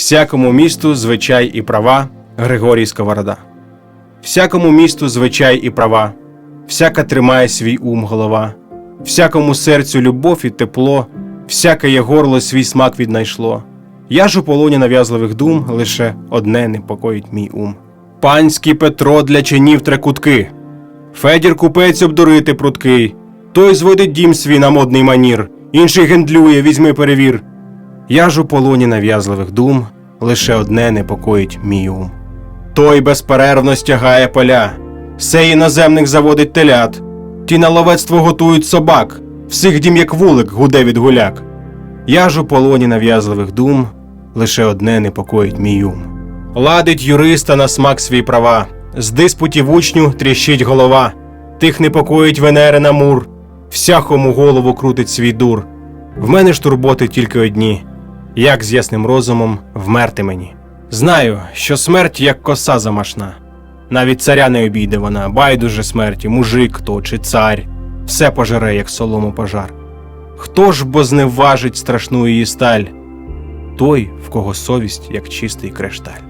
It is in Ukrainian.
Всякому місту звичай і права Григорій Сковорода. Всякому місту звичай і права, всяка тримає свій ум голова, всякому серцю любов і тепло, всяке є горло свій смак віднайшло. Я ж у полоні нав'язливих дум лише одне непокоїть мій ум. Панський Петро для чинів трекутки, Федір купець обдурити пруткий, той зводить дім свій на модний манір, інший гендлює, візьми перевір. Я ж у полоні нав'язливих дум, лише одне непокоїть мій ум. Той безперервно стягає поля, сей іноземних заводить телят, ті на ловецтво готують собак, всіх дім як вулик гуде від гуляк. Я ж у полоні нав'язливих дум, лише одне непокоїть мій ум. Ладить юриста на смак свій права, з диспутів учню тріщить голова, тих непокоїть Венери на мур, всякому голову крутить свій дур. В мене ж турботи тільки одні, як з ясним розумом вмерти мені. Знаю, що смерть як коса замашна. Навіть царя не обійде вона, байдуже смерті, мужик то чи цар, все пожере, як солому пожар. Хто ж бо зневажить страшну її сталь? Той, в кого совість, як чистий кришталь.